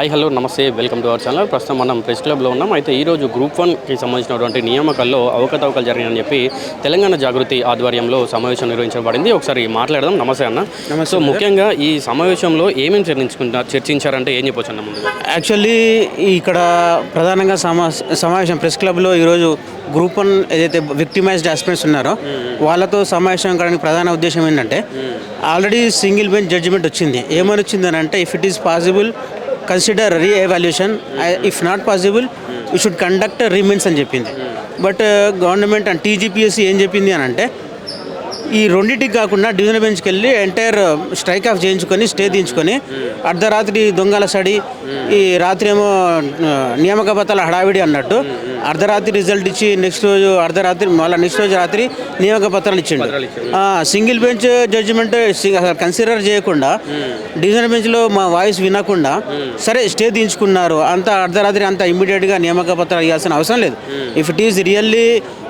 Hi hello నమస్తే welcome to our channel ప్రస్తుతం మనం ప్రెస్ క్లబ్లో ఉన్నాం. అయితే ఈరోజు గ్రూప్ వన్కి సంబంధించినటువంటి నియామకాల్లో అవకతవకలు జరిగాయని చెప్పి తెలంగాణ జాగృతి ఆధ్వర్యంలో సమావేశం నిర్వహించబడింది. ఒకసారి మాట్లాడదాం. నమస్తే అన్న. సో ముఖ్యంగా ఈ సమావేశంలో ఏమేమి చర్చించుకుంటా చర్చించారంటే ఏం చెప్పొచ్చు అన్న ముందుగా? యాక్చువల్లీ ఇక్కడ ప్రధానంగా సమా సమావేశం ప్రెస్ క్లబ్లో ఈరోజు గ్రూప్ వన్ ఏదైతే విక్టిమైజ్డ్ ఆస్పిరెంట్స్ ఉన్నారో వాళ్ళతో సమావేశం కావడానికి ప్రధాన ఉద్దేశం ఏంటంటే ఆల్రెడీ సింగిల్ బెంచ్ జడ్జిమెంట్ వచ్చింది. ఏమని వచ్చింది అని అంటే if it is possible consider re evaluation if not possible you should conduct రిమెంట్స్ అని చెప్పింది. బట్ గవర్నమెంట్ అండ్ టీజీపీఎస్సీ ఏం చెప్పింది అని అంటే ఈ రెండింటికి కాకుండా డివిజన్ బెంచ్కి వెళ్ళి ఎంటైర్ స్ట్రైక్ ఆఫ్ చేయించుకొని స్టే తీయించుకొని అర్ధరాత్రి దొంగల సడి ఈ రాత్రి ఏమో uh, నియామక పత్రాల హడావిడి అన్నట్టు అర్ధరాత్రి రిజల్ట్ ఇచ్చి నెక్స్ట్ రోజు అర్ధరాత్రి మళ్ళీ నెక్స్ట్ రోజు రాత్రి నియామక పత్రాలు ఇచ్చిండు. సింగిల్ బెంచ్ జడ్జిమెంట్ కన్సిడర్ చేయకుండా డివిజన్ బెంచ్లో మా వాయిస్ వినకుండా సరే స్టే తీయించుకున్నారు. అంత అర్ధరాత్రి అంత ఇమ్మీడియట్గా నియామక పత్రాలు ఇవ్వాల్సిన అవసరం లేదు. ఇఫ్ ఇట్ ఈస్ రియల్లీ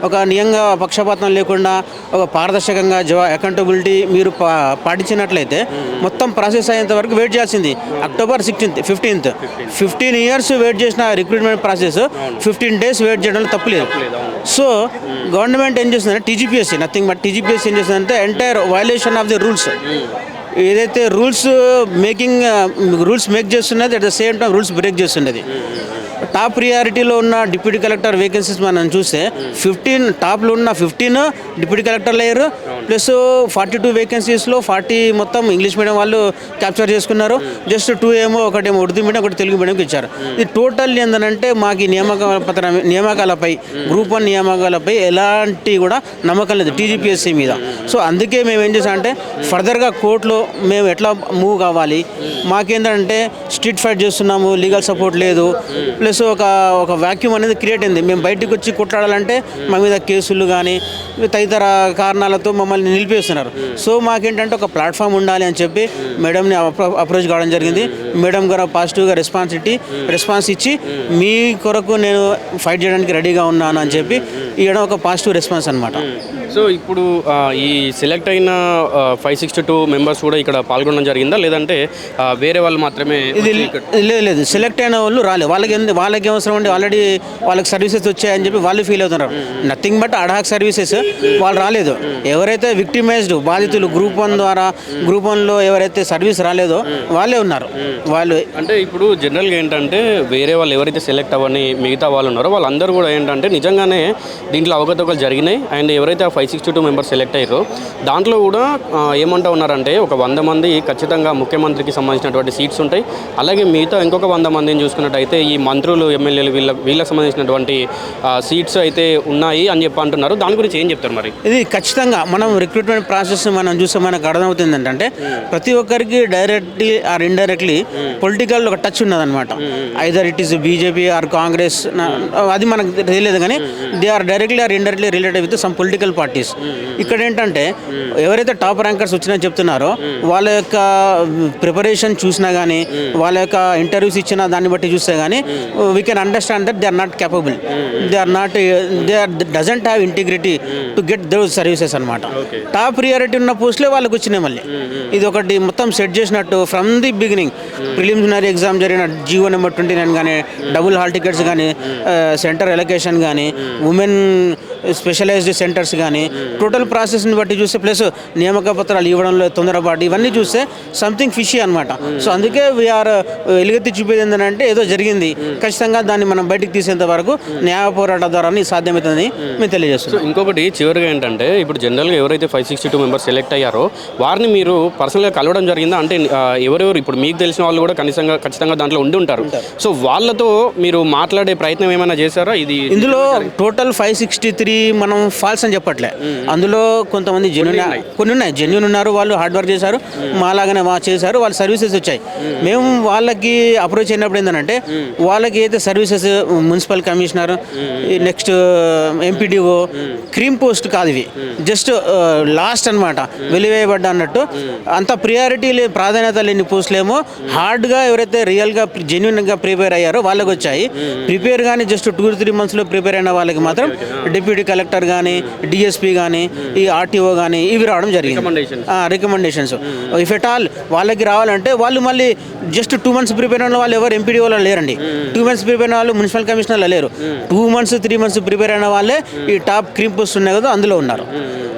ఒక నియంగా పక్షపాతం లేకుండా ఒక పారదర్శకంగా జవా అకౌంటబిలిటీ మీరు పా పాటించినట్లయితే మొత్తం ప్రాసెస్ అయ్యేంత వరకు వెయిట్ చేయాల్సింది. October sixteenth fifteenth fifteen years wait చేసిన recruitment process fifteen days wait చేయడంలో తప్పులేదు సో గవర్నమెంట్ ఏం చేస్తుందంటే టీజీపీఎస్సీ నథింగ్ బట్ టీజీపీఎస్సీ ఏం చేస్తుందంటే entire violation of the rules ఏదైతే రూల్స్ మేకింగ్ రూల్స్ మేక్ చేస్తున్నది at the same time rules break చేస్తున్నది. టాప్ ప్రియారిటీలో ఉన్న డిప్యూటీ కలెక్టర్ వేకెన్సీస్ మనం చూస్తే ఫిఫ్టీన్ టాప్లో ఉన్న ఫిఫ్టీన్ డిప్యూటీ కలెక్టర్లు అయ్యారు ప్లస్ ఫార్టీ టూ వేకెన్సీస్లో ఫార్టీ మొత్తం ఇంగ్లీష్ మీడియం వాళ్ళు క్యాప్చర్ చేసుకున్నారు. జస్ట్ టూ ఏమో ఒకటేమో ఉర్దూ మీడియం ఒకటి తెలుగు మీడియంకి ఇచ్చారు. ఇది టోటల్ ఏంటంటే మాకు ఈ నియామక పత్రం నియామకాలపై గ్రూప్ వన్ నియామకాలపై ఎలాంటి కూడా నమ్మకం లేదు టీజీపీఎస్సీ మీద. సో అందుకే మేము ఏం చేసామంటే ఫర్దర్గా కోర్టులో మేము ఎట్లా మూవ్ కావాలి? మాకేంటంటే స్ట్రీట్ ఫైట్ చేస్తున్నాము లీగల్ సపోర్ట్ లేదు. ప్లస్ ఒక ఒక వాక్యూమ్ అనేది క్రియేట్ అయింది. మేము బయటకు వచ్చి కొట్లాడాలంటే మా మీద కేసులు కానీ తదితర కారణాలతో మమ్మల్ని నిలిపేస్తున్నారు. సో మాకేంటంటే ఒక ప్లాట్ఫామ్ ఉండాలి అని చెప్పి మేడంని అప్రోచ్ కావడం జరిగింది. మేడం గారు పాజిటివ్గా రెస్పాన్స్ ఇట్టి రెస్పాన్స్ ఇచ్చి మీ కొరకు నేను ఫైట్ చేయడానికి రెడీగా ఉన్నాను అని చెప్పి ఇవ్వడం ఒక పాజిటివ్ రెస్పాన్స్ అనమాట సో ఇప్పుడు ఈ సెలెక్ట్ అయిన ఫైవ్ సిక్స్టీ టూ మెంబర్స్ కూడా ఇక్కడ పాల్గొనడం జరిగిందా? లేదంటే వేరే వాళ్ళు మాత్రమే ఇది లేదు లేదు. సెలెక్ట్ అయిన వాళ్ళు రాలేదు. వాళ్ళకి ఎందు వాళ్ళకి అవసరం అండి ఆల్రెడీ వాళ్ళకి సర్వీసెస్ వచ్చాయని చెప్పి వాళ్ళు ఫీల్ అవుతున్నారు. నథింగ్ బట్ అడాక్ సర్వీసెస్ వాళ్ళు రాలేదు. ఎవరైతే విక్టిమైజ్డ్ బాధితులు గ్రూప్ వన్ ద్వారా గ్రూప్ వన్లో ఎవరైతే సర్వీస్ రాలేదో వాళ్ళే ఉన్నారు. వాళ్ళు అంటే ఇప్పుడు జనరల్గా ఏంటంటే వేరే వాళ్ళు ఎవరైతే సెలెక్ట్ అవ్వని మిగతా వాళ్ళు ఉన్నారో వాళ్ళందరూ కూడా ఏంటంటే నిజంగానే దీంట్లో అవకతవకలు జరిగినాయి. అండ్ ఎవరైతే five sixty two members select అయ్యారో. దాంట్లో కూడా ఏమంటా ఉన్నారంటే ఒక వంద మంది ఖచ్చితంగా ముఖ్యమంత్రికి సంబంధించినటువంటి సీట్స్ ఉంటాయి. అలాగే మిగతా ఇంకొక వంద మందిని చూసుకున్నట్టయితే ఈ మంత్రులు ఎమ్మెల్యేలు వీళ్ళ వీళ్ళకి సంబంధించినటువంటి సీట్స్ అయితే ఉన్నాయి అని చెప్పి అంటున్నారు. దాని గురించి ఏం చెప్తారు మరి? ఇది ఖచ్చితంగా మనం రిక్రూట్మెంట్ ప్రాసెస్ మనం చూస్తే మనకు అర్థమవుతుంది ఏంటంటే ప్రతి ఒక్కరికి డైరెక్ట్లీ ఆర్ ఇండైరెక్ట్లీ పొలిటికల్ ఒక touch ఉన్నదన్నమాట. Either it is BJP or Congress అది మనకు తెలియదు కానీ they are directly or indirectly related with some political parties ఇక్కడ ఏంటంటే ఎవరైతే టాప్ ర్యాంకర్స్ వచ్చినా చెప్తున్నారో వాళ్ళ యొక్క ప్రిపరేషన్ చూసినా కానీ వాళ్ళ యొక్క ఇంటర్వ్యూస్ ఇచ్చిన దాన్ని బట్టి చూస్తే కానీ we can understand that they are not capable they are not they are doesn't have integrity to get those services అనమాట టాప్ ప్రియారిటీ ఉన్న పోస్ట్లే వాళ్ళకి వచ్చినాయి మళ్ళీ. ఇది ఒకటి మొత్తం సెట్ చేసినట్టు from the beginning preliminary exam జరిగిన G O number twenty nine కానీ డబుల్ హాల్ టికెట్స్ కానీ సెంటర్ ఎలకేషన్ కానీ ఉమెన్ స్పెషలైజ్డ్ సెంటర్స్ కానీ టోటల్ ప్రాసెస్ని బట్టి చూస్తే ప్లస్ నియామక పత్రాలు ఇవ్వడంలో తొందరపాటు ఇవన్నీ చూస్తే సంథింగ్ ఫిషీ అనమాట సో అందుకే వీఆర్ ఎలుగెత్తి చూపేది ఏంటంటే ఏదో జరిగింది. ఖచ్చితంగా దాన్ని మనం బయటికి తీసేంత వరకు న్యాయ పోరాట ద్వారానే సాధ్యమవుతుందని మేము తెలియజేస్తున్నాం. ఇంకొకటి చివరిగా ఏంటంటే ఇప్పుడు జనరల్గా ఎవరైతే five sixty two members select అయ్యారో వారిని మీరు పర్సనల్గా కలవడం జరిగిందా? అంటే ఎవరెవరు ఇప్పుడు మీకు తెలిసిన వాళ్ళు కూడా కనీసంగా ఖచ్చితంగా దాంట్లో ఉండి ఉంటారు. సో వాళ్ళతో మీరు మాట్లాడే ప్రయత్నం ఏమైనా చేశారా? ఇది ఇందులో టోటల్ ఫైవ్ సిక్స్టీ త్రీ మనం ఫాల్స్ అని చెప్పట్లే. అందులో కొంతమంది జెన్యున్ కొన్ని ఉన్నాయి. జెన్యున్ ఉన్నారు వాళ్ళు హార్డ్ వర్క్ చేశారు మాలాగానే వా చేశారు వాళ్ళ సర్వీసెస్ వచ్చాయి. మేము వాళ్ళకి అప్రోచ్ అయినప్పుడు ఏంటంటే వాళ్ళకి అయితే services municipal commissioner next MPDO cream post కాదు ఇవి. జస్ట్ లాస్ట్ అనమాట వెలివేయబడ్డ అన్నట్టు. అంత ప్రియారిటీ ప్రాధాన్యత లేని పోస్టులేమో హార్డ్గా ఎవరైతే రియల్గా జెన్యున్గా ప్రిపేర్ అయ్యారో వాళ్ళకి వచ్చాయి. ప్రిపేర్ కానీ జస్ట్ టూ త్రీ మంత్స్లో ప్రిపేర్ అయిన వాళ్ళకి మాత్రం డిప్యూటీ కలెక్టర్ కానీ డిఎస్పీ డిఎస్పీ కానీ ఈ ఆర్టీఓ కానీ ఇవి రావడం జరిగింది. రికమెండేషన్స్ ఇఫ్ ఎట్ ఆల్ వాళ్ళకి రావాలంటే వాళ్ళు మళ్ళీ జస్ట్ టూ మంత్స్ ప్రిపేర్ అయిన వాళ్ళు ఎవరు ఎంపీడీ వాళ్ళు లేరండి. టూ మంత్స్ ప్రిపేర్ అయిన వాళ్ళు మున్సిపల్ కమిషనర్లు లేరు. Two months three months prepare అయిన వాళ్ళే ఈ టాప్ క్రీమ్ పోస్ట్ ఉన్నాయి కదా అందులో ఉన్నారు.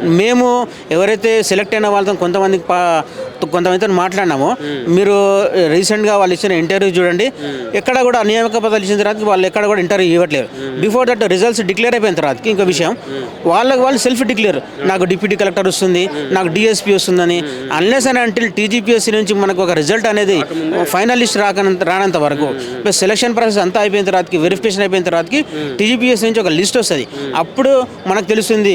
మేము ఎవరైతే సెలెక్ట్ అయిన వాళ్ళతో కొంతమంది పా- కొంతమందితో మాట్లాడినామో మీరు రీసెంట్గా వాళ్ళు ఇచ్చిన ఇంటర్వ్యూ చూడండి. ఎక్కడ కూడా నియామక పదాలు ఇచ్చిన తర్వాత వాళ్ళు ఎక్కడ కూడా ఇంటర్వ్యూ ఇవ్వట్లేదు. బిఫోర్ దట్ రిజల్ట్స్ డిక్లేర్ అయిపోయిన తర్వాత ఇంకో విషయం. వాళ్ళకి వాళ్ళు సెల్ఫ్ డిక్లేర్ నాకు డిప్యూటీ కలెక్టర్ వస్తుంది నాకు డిఎస్పీ వస్తుందని. అన్లెస్ అండ్ అంటిల్ టీజీపీఎస్సీ నుంచి మనకు ఒక రిజల్ట్ అనేది ఫైనల్ లిస్ట్ రాకనంత రానంత వరకు. ప్లస్ సెలక్షన్ ప్రాసెస్ అంతా అయిపోయిన తర్వాతకి వెరిఫికేషన్ అయిపోయిన తర్వాతకి టీజీపీఎస్ నుంచి ఒక లిస్ట్ వస్తుంది. అప్పుడు మనకు తెలుస్తుంది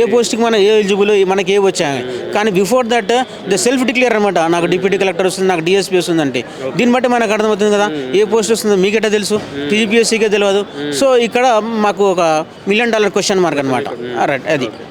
ఏ పోస్ట్కి మనం ఏ ఎలిజిబుల్ మనకి ఏ వచ్చాయి. కానీ before that the self declare అనమాట నాకు డిప్యూటీ కలెక్టర్ వస్తుంది నాకు డిఎస్పీ వస్తుందంటే దీన్ని బట్టి మనకు అర్థమవుతుంది కదా ఏ పోస్ట్ వస్తుందో మీకెట్టా తెలుసు? టీజీపీఎస్సీకే తెలియదు సో ఇక్కడ మాకు ఒక మిలియన్ డాలర్ క్వశ్చన్ మార్క్ అనమాట రైట్ అది. Okay.